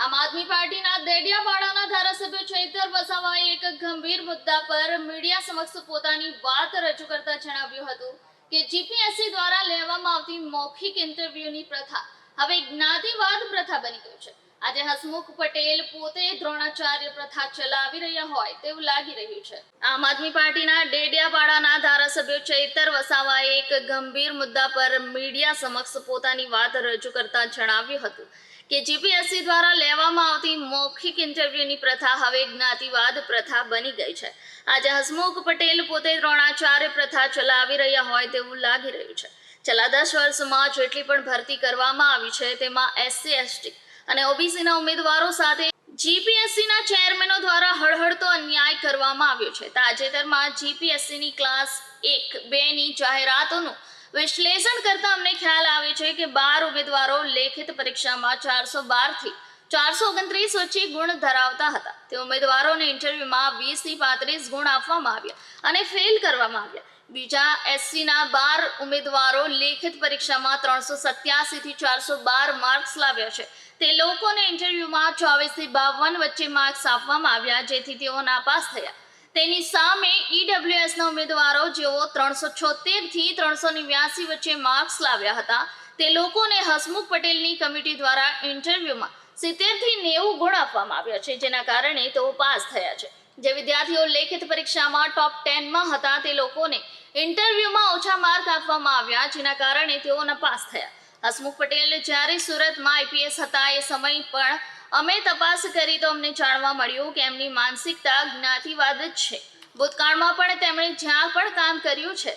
આમ આદમી પાર્ટીના દેડિયાવાડાના ધારાસભ્ય ચૈતર વસાવાએ એક ગંભીર મુદ્દા પર મીડિયા સમક્ષ પોતાની વાત રજૂ કરતા જણાવ્યું હતું કે જીપીએસસી દ્વારા લેવામાં આવતી મૌખિક ઇન્ટરવ્યુની પ્રથા હવે જ્ઞાતિવાદ પ્રથા બની ગઈ છે. આજે હસમુખ પટેલ પોતે દ્રોણાચાર્ય પ્રથા ચલાવી રહ્યા હોય તેવું લાગી રહ્યું છે. આમ આદમી પાર્ટીના ડેડિયાપાડાના ધારાસભ્ય ચૈતર વસાવાએ એક ગંભીર મુદ્દા પર મીડિયા સમક્ષ પોતાની વાત રજૂ કરતા જણાવ્યું હતું કે જીપીએસસી દ્વારા લેવામાં આવતી મૌખિક ઇન્ટરવ્યુની પ્રથા હવે જ્ઞાતિવાદ પ્રથા બની ગઈ છે. આજે હસમુખ પટેલ પોતે દ્રોણાચાર્ય પ્રથા ચલાવી રહ્યા હોય તેવું લાગી રહ્યું છે. છેલ્લા દસ વર્ષમાં જેટલી પણ ભરતી કરવામાં આવી છે, તેમાં એસસી, એસટી અને ઓબીસીના ઉમેદવારો સાથે જીપીએસસીના ચેરમેનો દ્વારા હળહળતો અન્યાય કરવામાં આવ્યો છે. તાજેતરમાં જીપીએસસીની ક્લાસ એક બેની જાહેરાતોનું વિશ્લેષણ કરતા અમને ખ્યાલ આવે છે કે બાર ઉમેદવારો લેખિત પરીક્ષામાં ચારસો બારથી ચારસો ઓગણત્રીસ વચ્ચે ગુણ ધરાવતા હતા. તે ઉમેદવારોને ઇન્ટરવ્યુમાં વીસથી પાંત્રીસ ગુણ આપવામાં આવ્યા અને ફેલ કરવામાં આવ્યા. બીજા એસસીના બાર ઉમેદવારો લેખિત પરીક્ષામાં ત્રણસો સત્યાસીથી ચારસો બાર માર્ક્સ લાવ્યા છે. તે લોકોને ઇન્ટરવ્યુમાં ચોવીસથી બાવન વચ્ચે માર્ક્સ આપવામાં આવ્યા, જેથી તેઓ નાપાસ થયા. તેની સામે ઈડબ્લ્યુએસના ઉમેદવારો જેઓ ત્રણસો છોતેરથી ત્રણસો નેવ્યાસી વચ્ચે માર્ક્સ લાવ્યા હતા, તે લોકોને હસમુખ પટેલની કમિટી દ્વારા ઇન્ટરવ્યુમાં સિત્તેરથી નેવું ગુણ આપવામાં આવ્યા છે, જેના કારણે તેઓ પાસ થયા છે. જે વિદ્યાર્થીઓ લેખિત પરીક્ષામાં ટોપ ટેનમાં હતા, તે લોકોને ઇન્ટરવ્યુમાં ઓછા માર્ક આપવામાં આવ્યા, જેના કારણે તેઓ નપાસ થયા. હસમુખ પટેલ જ્યારે સુરતમાં આઈપીએસ હતા, એ સમય પણ અમે તપાસ કરી તો અમને જાણવા મળ્યું કે એમની માનસિકતા જ્ઞાતિવાદ જ છે. ભૂતકાળમાં પણ તેમણે જ્યાં પણ કામ કર્યું છે,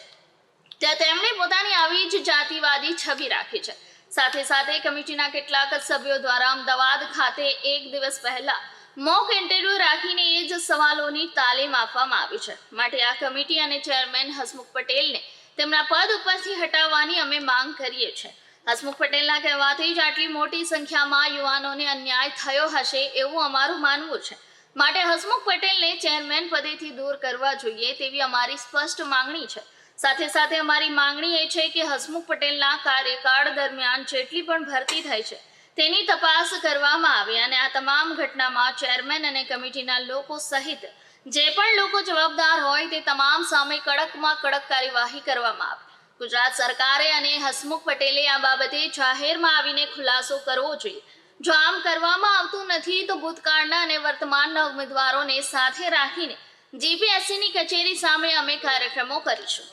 ત્યાં તેમણે પોતાની આવી જ જાતિવાદી છબી રાખી છે. સાથે સાથે કમિટીના કેટલાક સભ્યો દ્વારા અમદાવાદ ખાતે એક દિવસ પહેલા મોક ઇન્ટરવ્યુ રાખીને એ જ સવાલોની તાલીમ આપવામાં આવી છે. માટે આ કમિટી અને ચેરમેન હસમુખ પટેલને તેમના પદ ઉપરથી હટાવવાની અમે માંગ કરીએ છીએ. હસમુખ પટેલના કહેવાથી જ આટલી મોટી સંખ્યામાં યુવાનોને અન્યાય થયો હશે એવું અમારું માનવું છે. માટે હસમુખ પટેલને ચેરમેન પદેથી દૂર કરવા જોઈએ તેવી અમારી સ્પષ્ટ માંગણી છે. સાથે સાથે અમારી માંગણી એ છે કે હસમુખ પટેલના કાર્યકાળ દરમિયાન જેટલી પણ ભરતી થઈ છે, તેની તપાસ કરવામાં આવે અને આ તમામ ઘટનામાં ચેરમેન અને કમિટીના લોકો સહિત જે પણ લોકો જવાબદાર હોય તે તમામ સામે કડકમાં કડક કાર્યવાહી કરવામાં આવે. ગુજરાત સરકારે અને હસમુખ પટેલે આ બાબતે જાહેરમાં આવીને ખુલાસો કરવો જોઈએ. જો આમ કરવામાં આવતું નથી, તો ભૂતકાળના અને વર્તમાનના ઉમેદવારોને સાથે રાખીને જીપીએસસીની કચેરી સામે અમે કાર્યક્રમો કરીશું.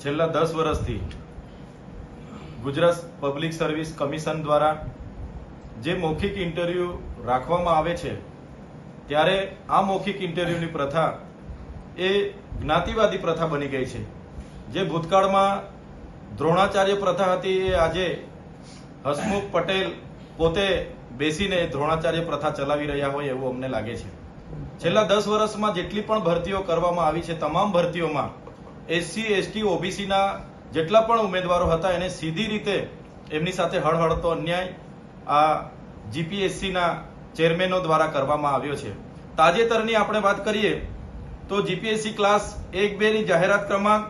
છેલ્લા દસ વર્ષથી ગુજરાત પબ્લિક સર્વિસ કમિશન દ્વારા જે મૌખિક ઇન્ટરવ્યૂ રાખવામાં આવે છે, ત્યારે આ મૌખિક ઇન્ટરવ્યુની પ્રથા એ જ્ઞાતિવાદી પ્રથા બની ગઈ છે. જે ભૂતકાળમાં દ્રોણાચાર્ય પ્રથા હતી એ આજે હસમુખ પટેલ પોતે બેસીને દ્રોણાચાર્ય પ્રથા ચલાવી રહ્યા હોય એવું અમને લાગે છે. છેલ્લા દસ વર્ષમાં જેટલી પણ ભરતીઓ કરવામાં આવી છે, તમામ ભરતીઓમાં એસસી, એસટી, ઓબીસીના જેટલા પણ ઉમેદવારો હતા, એને સીધી રીતે એમની સાથે હળહળતો અન્યાય આ જીપીએસસીના ચેરમેનો દ્વારા કરવામાં આવ્યો છે. તાજેતરની આપણે વાત કરીએ તો જીપીએસસી ક્લાસ એક બેની જાહેરાત ક્રમાંક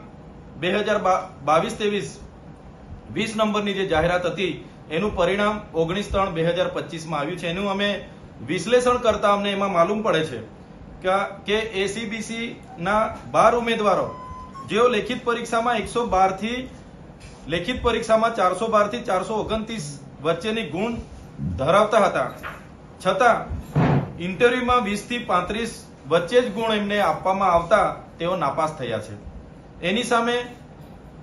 બે હજાર બાવીસ, ત્રેવીસ, વીસ નંબરની જે જાહેરાત હતી, એનું પરિણામ ઓગણીસ ત્રણ બે હજાર પચીસમાં આવ્યું છે. એનું અમે વિશ્લેષણ કરતા અમને એમાં માલુમ પડે છે કે- કે એસીબીસી ના બાર ઉમેદવારો, જેઓ લેખિત પરીક્ષામાં એકસો બારથી, લેખિત પરીક્ષામાં ચારસો બારથી ચારસો ઓગણત્રીસ વચ્ચેની ગુણ ધરાવતા હતા. છતાં, ઇન્ટરવ્યુમાં વીસથી પાંત્રીસ વચ્ચે જ ગુણ એમને આપવામાં આવતા તેઓ નાપાસ થયા છે. એની સામે,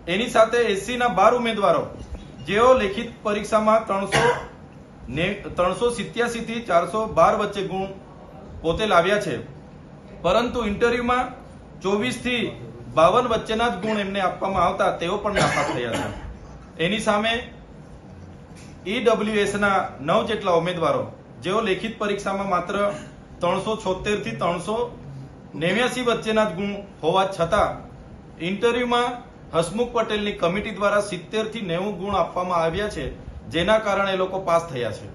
એની સાથે એસસી ના બાર ઉમેદવારો, જેઓ લેખિત પરીક્ષામાં ત્રણસો ત્રણસો સિત્યાસી થી ચારસો બાર વચ્ચે ગુણ પોતે લાવ્યા છે. પરંતુ ઇન્ટરવ્યુમાં ચોવીસથી બાવન વચ્ચેના જ ગુણ એમને આપવામાં આવતા તેઓ પણ નાપાસ થયા છે. એની સામે ઈડબ્લ્યુએસના નવ જેટલા ઉમેદવારો, જેઓ લેખિત પરીક્ષામાં માત્ર ત્રણસો છોતેરથી ત્રણસો નેવ્યાસી વચ્ચેના જ ગુણ હોવા છતાં, ઇન્ટરવ્યુમાં હસમુખ પટેલની કમિટી દ્વારા સિત્તેરથી નેવું ગુણ આપવામાં આવ્યા છે. જેના કારણે લોકો પાસ થયા છે.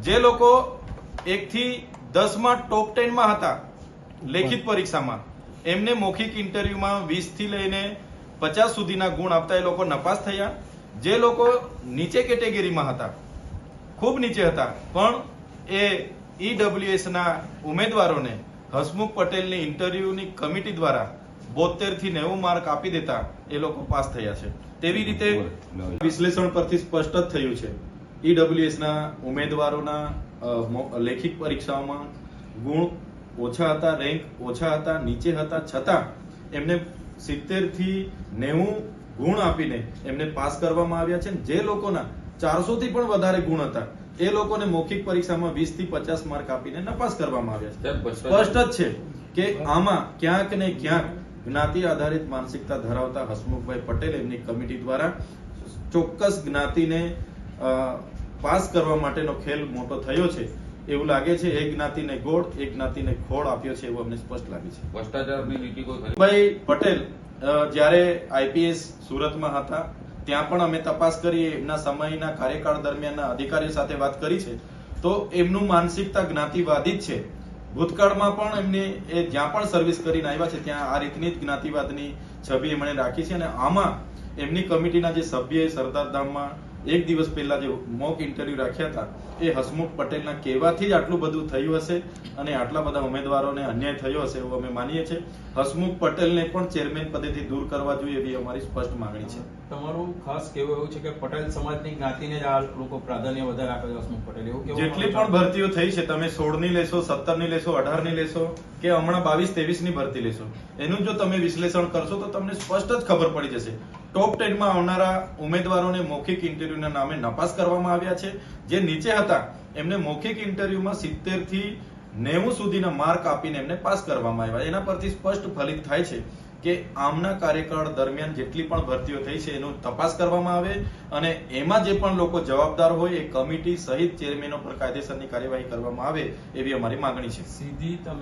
જે લોકો એક થી દસમાં ટોપ ટેનમાં હતા લેખિત પરીક્ષામાં એમને મૌખિક ઇન્ટરવ્યુમાં વીસથી લઈને પચાસ સુધીના ગુણ આપતા એ લોકો નપાસ થયા. જે લોકો નીચે કેટેગરીમાં હતા ખૂબ નીચે હતા પણ એ ઈડબ્લ્યુએસના ઉમેદવારોને હસમુખ પટેલની ઇન્ટરવ્યુની કમિટી દ્વારા બોતેરથી નેવું માર્ક આપી દેતા એ લોકો પાસ થયા છે. તેવી રીતે વિશ્લેષણ પરથી સ્પષ્ટ જ થયું છે. ઈડબ્લ્યુએસ ના ઉમેદવારોના લેખિત પરીક્ષાઓમાં ગુણ ઓછા હતા રેન્ક ઓછા હતા નીચે હતા છતાં એમને સિત્તેરથી નેવું ગુણ આપીને એમને પાસ કરવામાં આવ્યા છે. જે લોકોના ચારસો થી પણ વધારે ગુણ હતા એ લોકોને મૌખિક પરીક્ષામાં વીસથી પચાસ માર્ક આપીને નપાસ કરવામાં આવ્યા છે. સ્પષ્ટ જ છે કે આમાં ક્યાંક ને ક્યાંક જ્ઞાતિ આધારિત માનસિકતા ધરાવતા હસમુખભાઈ પટેલ એમની કમિટી દ્વારા ચોક્કસ જ્ઞાતિને પાસ કરવા માટેનો ખેલ મોટો થયો છે. એવું લાગે છે એક જ્ઞાતિને ગોળ એક જ્ઞાતિને ખોળ આપ્યો છે એવું અમને સ્પષ્ટ લાગે છે. ભ્રષ્ટાચારની નીતિ કોઈ ભાઈ પટેલ જ્યારે આઈપીએસ સુરતમાં હતા ત્યાં પણ અમે તપાસ કરી એમના સમયના કાર્યકાળ દરમિયાનના અધિકારીઓ સાથે વાત કરી છે. તો એમનું માનસિકતા જ્ઞાતિવાદી જ છે. ભૂતકાળમાં પણ એમને એ જ્યાં પણ સર્વિસ કરીને આવ્યા છે, ત્યાં આ રીતની જ જ્ઞાતિવાદની છબી એમણે રાખી છે અને આમાં એમની કમિટીના જે સભ્ય સરદાર ધામમાં એક દિવસ પહેલા જે મોક ઇન્ટરવ્યુ રાખ્યા હતા એ હસમુખ પટેલના કહેવાથી જ આટલું બધું થયું હશે અને આટલા બધા ઉમેદવારોને અન્યાય થયો હશે એવું અમે માનીએ છીએ. હસમુખ પટેલને પણ ચેરમેન પદેથી દૂર કરવા જોઈએ એવી અમારી સ્પષ્ટ માંગણી છે. તમારું ખાસ કહેવું એવું છે કે પટેલ સમાજની જ્ઞાતિને જ આ લોકો પ્રાધાન્ય વધારે આપે છે હસમુખ પટેલ એવું જેટલી પણ ભરતીઓ થઈ છે તમે સોળની લેશો સત્તરની લેશો અઢારની લેશો કે હમણાં બાવીસની ભરતી લેશો એનું જો તમે વિશ્લેષણ કરશો તો તમને સ્પષ્ટ જ ખબર પડી જશે. ટોપ ટેનમાં આવનારા ઉમેદવારોને મૌખિક ઇન્ટરવ્યુના નામે નપાસ કરવામાં આવ્યા છે. જે નીચે હતા, એમને મૌખિક ઇન્ટરવ્યુમાં સિત્તેરથી નેવું સુધીના માર્ક આપીને એમને પાસ કરવામાં આવ્યા. એના પરથી સ્પષ્ટ ફલિત થાય છે કે આમના કાર્યકાળ દરમિયાન જેટલી પણ ભરતીઓ થઈ છે, એનો તપાસ કરવામાં આવે અને એમાં જે પણ લોકો જવાબદાર હોય, એ કમિટી સહિત ચેરમેનો પર કાયદેસરની કાર્યવાહી કરવામાં આવે એવી અમારી માંગણી છે. સીધી